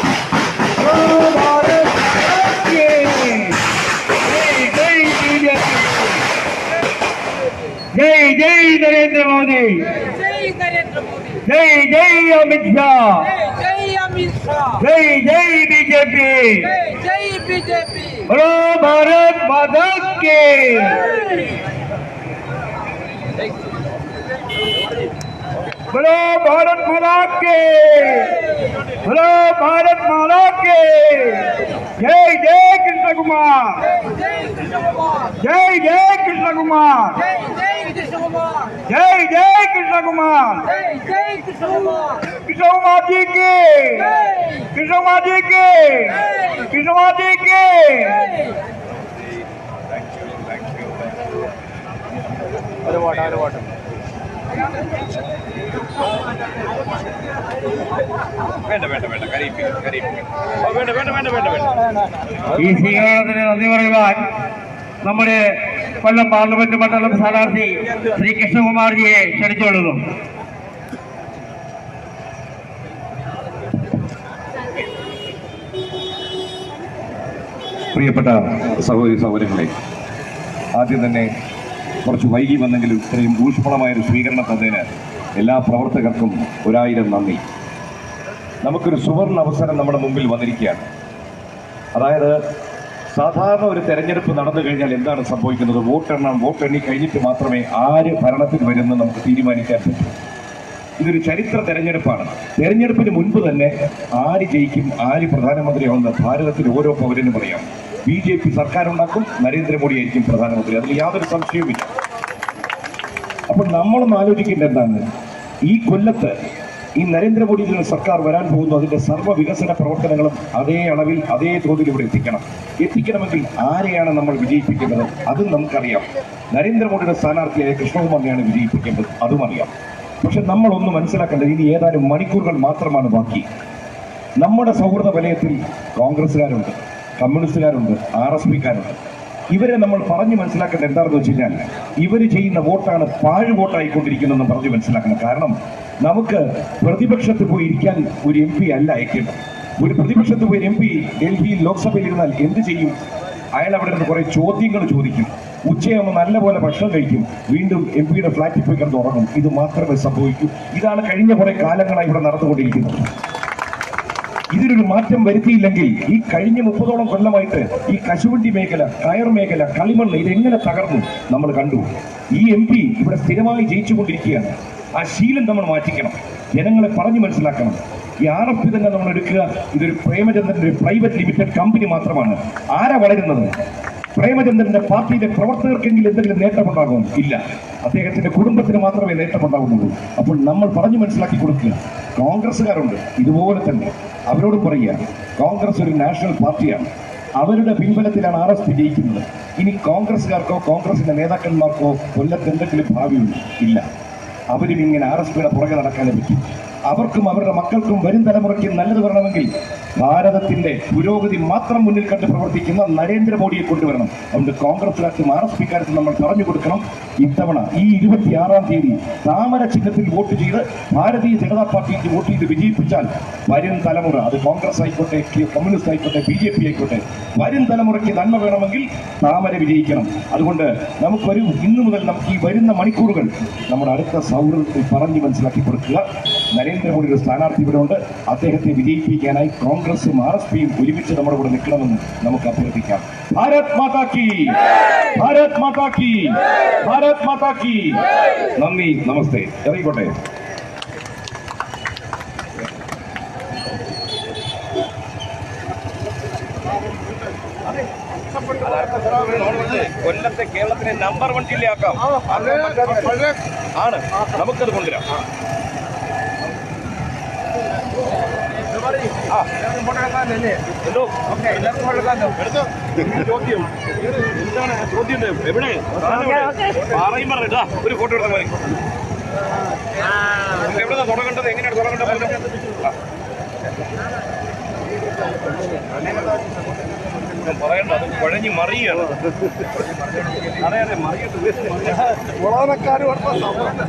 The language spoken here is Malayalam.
बोलो भारत माता की जय जय बीजेपी जय जय नरेंद्र मोदी जय नरेंद्र मोदी जय जय अमित शाह जय जय अमित शाह जय जय बीजेपी जय जय बीजेपी बोलो भारत माता की बोलो भारत माता के। बोलो भारत माता के। जय जय कृष्ण कुमार। जय जय कृष्ण कुमार। जय जय कृष्ण कुमार। कृष्ण कुमार जय जय कृष्ण कुमार जी के। कृष्ण कुमार जी के। कुमार जी के जय വേണ്ട വേണ്ട വേണ്ട. കരയിപ്പിക്കും കരയിപ്പിക്കും. ഓ, വേണ്ട വേണ്ട വേണ്ട വേണ്ട വേണ്ട. ഈ സ്വീകരണത്തിന് നന്ദി പറയുവാൻ നമ്മുടെ കൊല്ലം പാർലമെന്റ് മണ്ഡലം സ്ഥാനാർത്ഥി ശ്രീ കൃഷ്ണകുമാർജിയെ ക്ഷണിച്ചുകൊള്ളുന്നു. പ്രിയപ്പെട്ട സഹോദരി സഹോദരങ്ങളെ ആദ്യം തന്നെ കുറച്ച് വൈകി വന്നെങ്കിലും ഇത്രയും ഊഷ്മളമായൊരു സ്വീകരണം തന്നതിന് എല്ലാ പ്രവർത്തകർക്കും ഒരായിരം നന്ദി. നമുക്കൊരു സുവർണ അവസരം നമ്മുടെ മുമ്പിൽ വന്നിരിക്കുകയാണ്. അതായത് സാധാരണ ഒരു തെരഞ്ഞെടുപ്പ് നടന്നു കഴിഞ്ഞാൽ എന്താണ് സംഭവിക്കുന്നത്? വോട്ടെണ്ണം വോട്ടെണ്ണി കഴിഞ്ഞിട്ട് മാത്രമേ ആര് ഭരണത്തിൽ വരുമെന്ന് നമുക്ക് തീരുമാനിക്കാൻ പറ്റൂ. ഇതൊരു ചരിത്ര തെരഞ്ഞെടുപ്പാണ്. തെരഞ്ഞെടുപ്പിന് മുൻപ് തന്നെ ആര് ജയിക്കും ആര് പ്രധാനമന്ത്രിയാവുന്ന ഭാരതത്തിലെ ഓരോ പൗരനും അറിയാം. ബി ജെ പി സർക്കാരുണ്ടാക്കും നരേന്ദ്രമോദിയായിരിക്കും പ്രധാനമന്ത്രി. അതിൽ യാതൊരു സംശയവുമില്ല. അപ്പോൾ നമ്മളൊന്ന് ആലോചിക്കേണ്ട എന്താണ്? ഈ കൊല്ലത്ത് ഈ നരേന്ദ്രമോദിയുടെ സർക്കാർ വരാൻ പോകുന്നു അതിന്റെ സർവ വികസന പ്രവർത്തനങ്ങളും അതേ അളവിൽ അതേ തോതിൽ ഇവിടെ എത്തിക്കണം. എത്തിക്കണമെങ്കിൽ ആരെയാണ് നമ്മൾ വിജയിപ്പിക്കേണ്ടത്? അതും നമുക്കറിയാം. നരേന്ദ്രമോദിയുടെ സ്ഥാനാർത്ഥിയായ കൃഷ്ണകുമാറിനെയാണ് വിജയിപ്പിക്കേണ്ടത്. അതും അറിയാം. പക്ഷെ നമ്മളൊന്ന് മനസ്സിലാക്കേണ്ടത് ഇനി ഏതാനും മണിക്കൂറുകൾ മാത്രമാണ് ബാക്കി. നമ്മുടെ സൗഹൃദ വലയത്തിൽ കോൺഗ്രസ്സുകാരുണ്ട് കമ്മ്യൂണിസ്റ്റുകാരുണ്ട് ആർ എസ് പിക്കാരുണ്ട്. ഇവരെ നമ്മൾ പറഞ്ഞു മനസ്സിലാക്കേണ്ട എന്താണെന്ന് വെച്ച് കഴിഞ്ഞാൽ ഇവർ ചെയ്യുന്ന വോട്ടാണ് പാഴ് വോട്ടായിക്കൊണ്ടിരിക്കുന്നതെന്ന് പറഞ്ഞു മനസ്സിലാക്കണം. കാരണം നമുക്ക് പ്രതിപക്ഷത്ത് പോയി ഇരിക്കാൻ ഒരു എം പി അല്ല അയക്കേണ്ടത്. ഒരു പ്രതിപക്ഷത്ത് പോയി എം പി ഡൽഹിയിൽ ലോക്സഭയിൽ ഇരുന്നാൽ എന്ത് ചെയ്യും? അയാൾ അവിടെ നിന്ന് കുറേ ചോദ്യങ്ങൾ ചോദിക്കും. ഉച്ചയാകുമ്പോൾ നല്ലപോലെ ഭക്ഷണം കഴിക്കും. വീണ്ടും എം പിയുടെ ഫ്ലാറ്റിൽ പോയി കിടന്ന് ഉറങ്ങും. ഇത് മാത്രമേ സംഭവിക്കൂ. ഇതാണ് കഴിഞ്ഞ കുറേ കാലങ്ങളായി ഇവിടെ നടന്നുകൊണ്ടിരിക്കുന്നത്. ഇതിനൊരു മാറ്റം വരുത്തിയില്ലെങ്കിൽ ഈ കഴിഞ്ഞ മുപ്പതോളം കൊല്ലമായിട്ട് ഈ കശുവണ്ടി മേഖല കയർ മേഖല കളിമണ്ണ് ഇതെങ്ങനെ തകർന്നു നമ്മൾ കണ്ടു. ഈ എം പി ഇവിടെ സ്ഥിരമായി ജയിച്ചുകൊണ്ടിരിക്കുകയാണ്. ആ ശീലം നമ്മൾ മാറ്റിക്കണം. ജനങ്ങളെ പറഞ്ഞു മനസ്സിലാക്കണം. ഈ ആർ എഫ് തന്നെ നമ്മൾ എടുക്കുക ഇതൊരു പ്രേമചന്ദ്രന്റെ ഒരു പ്രൈവറ്റ് ലിമിറ്റഡ് കമ്പനി മാത്രമാണ്. ആരാ വളരുന്നത്? പ്രേമചന്ദ്രന്റെ പാർട്ടിയിലെ പ്രവർത്തകർക്കെങ്കിലും എന്തെങ്കിലും നേട്ടമുണ്ടാകും ഇല്ല. അദ്ദേഹത്തിന്റെ കുടുംബത്തിന് മാത്രമേ നേട്ടമുണ്ടാകുന്നുള്ളൂ. അപ്പോൾ നമ്മൾ പറഞ്ഞു മനസ്സിലാക്കി കൊടുക്കുക. കോൺഗ്രസ്സുകാരുണ്ട്. ഇതുപോലെ തന്നെ. അവരോട് പറയുക കോൺഗ്രസ് ഒരു നാഷണൽ പാർട്ടിയാണ്. അവരുടെ പിൻബലത്തിലാണ് ആർ എസ് പി ജയിക്കുന്നത്. ഇനി കോൺഗ്രസ്സുകാർക്കോ കോൺഗ്രസിന്റെ നേതാക്കന്മാർക്കോ കൊല്ലത്ത് എന്തെങ്കിലും ഭാവിയുണ്ട്? ഇല്ല. അവരും ഇങ്ങനെ ആർ എസ് പിയുടെ പുറകെ നടക്കാനേ പറ്റും അവർക്കും അവരുടെ മക്കൾക്കും വരും തലമുറയ്ക്കും നല്ലത് വരണമെങ്കിൽ ഭാരതത്തിന്റെ പുരോഗതി മാത്രം മുന്നിൽ കണ്ട് പ്രവർത്തിക്കുന്ന നരേന്ദ്രമോദിയെ കൊണ്ടുവരണം. അതുകൊണ്ട് കോൺഗ്രസുകാർക്കും ആർ എസ് പിക്കാർക്കും നമ്മൾ പറഞ്ഞു കൊടുക്കണം. ഇത്തവണ ഈ ഇരുപത്തിയാറാം തീയതി താമര ചിഹ്നത്തിൽ വോട്ട് ചെയ്ത് ഭാരതീയ ജനതാ പാർട്ടിക്ക് വോട്ട് ചെയ്ത് വിജയിപ്പിച്ചാൽ വരും തലമുറ അത് കോൺഗ്രസ് ആയിക്കോട്ടെ കമ്മ്യൂണിസ്റ്റ് ആയിക്കോട്ടെ ബി ജെ പി ആയിക്കോട്ടെ വരും തലമുറയ്ക്ക് നന്മ വേണമെങ്കിൽ താമര വിജയിക്കണം. അതുകൊണ്ട് നമുക്കൊരു ഇന്നു മുതൽ നമുക്ക് ഈ വരുന്ന മണിക്കൂറുകൾ നമ്മുടെ അടുത്ത സൗഹൃദത്തിൽ പറഞ്ഞ് മനസ്സിലാക്കി കൊടുക്കുക. നരേന്ദ്രമോദിയുടെ സ്ഥാനാർത്ഥി ഇവിടെ ഉണ്ട് അദ്ദേഹത്തെ വിജയിപ്പിക്കാനായി കോൺഗ്രസും ആർ എസ് പിയും ഒരുമിച്ച് നമ്മുടെ കൂടെ നിൽക്കണമെന്ന് നമുക്ക് അഭ്യർത്ഥിക്കാം. ഭാരത് മാതാ കി ഭാരത് മാതാ കി ഭാരത് മാതാ കി. നന്ദി നമസ്തേ. ഇറങ്ങിക്കോട്ടെ. കൊല്ലത്തെ കേരളത്തിനെ നമ്പർ വൺ ജില്ലയാക്കാം. ആണ്. നമുക്കത് കൊണ്ടുവരാം ആ. എന്തോ? എടുത്തോ. ചോദ്യം എന്താണ് ചോദ്യം എവിടെ? പാറയും പറഞ്ഞു ഇതാ, ഒരു ഫോട്ടോ എടുത്താൽ മതി എവിടെ തുടങ്ങേണ്ടത് എങ്ങനെയാണ് തുടങ്ങേണ്ടത് പറയണ്ട അത് കുഴഞ്ഞ് മറിയാണ് അറിയാതെ മറിയിട്ട് ഉണ്ടാവുമല്ലോ